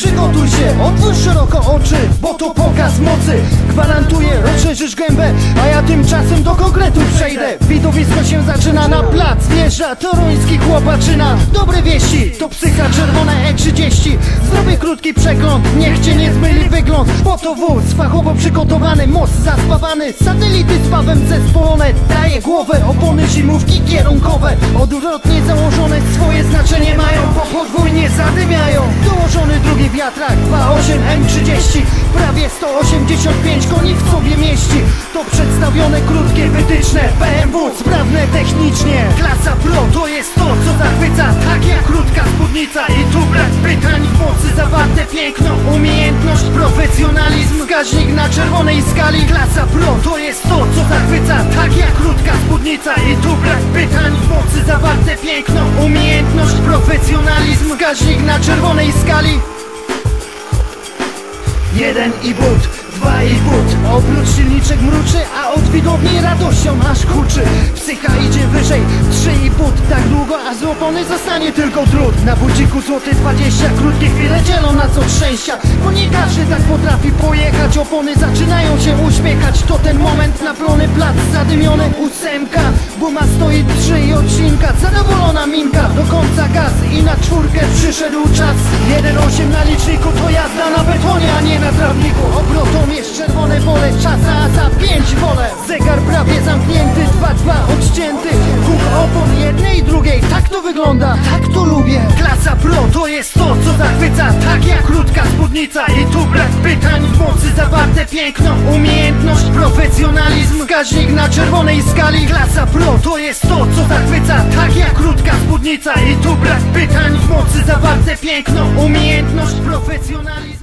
Przygotuj się, otwórz szeroko oczy Bo to pokaz mocy. Gwarantuję, rozszerzysz gębę A ja tymczasem do konkretu przejdę. Widowisko się zaczyna na plac Wjeżdża toruński chłopaczyna Dobre wieści, to psycha czerwona E30 Zrobię krótki przegląd Niech cię nie zmyli wygląd. Bo to wóz fachowo przygotowany Most zaspawany, satelity z pawem zespolone Daje głowę, opony zimówki kierunkowe Odwrotnie założone swoje znaczenie mają wiatrak 2.8 M30 Prawie 185 koni w sobie mieści. To przedstawione krótkie wytyczne BMW sprawne technicznie. Klasa Pro to jest to co zachwyca. Tak jak krótka spódnica i tu brak pytań W mocy. Zawarte piękno, umiejętność, profesjonalizm. Wskaźnik na czerwonej skali. Klasa Pro to jest to co zachwyca. Tak jak krótka spódnica i tu brak pytań W mocy. Zawarte piękno, umiejętność, profesjonalizm. Wskaźnik na czerwonej skali Jeden i but, dwa i but. Oprócz silniczek mruczy, a od widowni radością aż kurczy. Psycha idzie wyżej, trzy i but Tak długo, aż z opony zostanie tylko drut Na budziku złoty 20, krótkie chwile dzielą na co szczęścia Bo nie każdy tak potrafi pojechać Opony zaczynają się uśmiechać. To ten moment na plac zadymiony Ósemka, buma stoi trzy i odcinka Zadowolona minka, do końca gaz I na czwórkę przyszedł czas. 1,8 na liczniku to jazda na betonie, a trawniku Obrotą jest czerwone pole, czas a za 5 pole Zegar prawie zamknięty, 2-2 odcięty. Huk opon jednej i drugiej, tak to wygląda, tak to lubię. Klasa Pro to jest to, co zachwyca Tak jak krótka spódnica. I tu brak pytań W mocy zawarte piękno, umiejętność, profesjonalizm. Wskaźnik na czerwonej skali. Klasa Pro to jest to, co zachwyca Tak jak krótka spódnica. I tu brak pytań W mocy zawarte piękno, umiejętność, profesjonalizm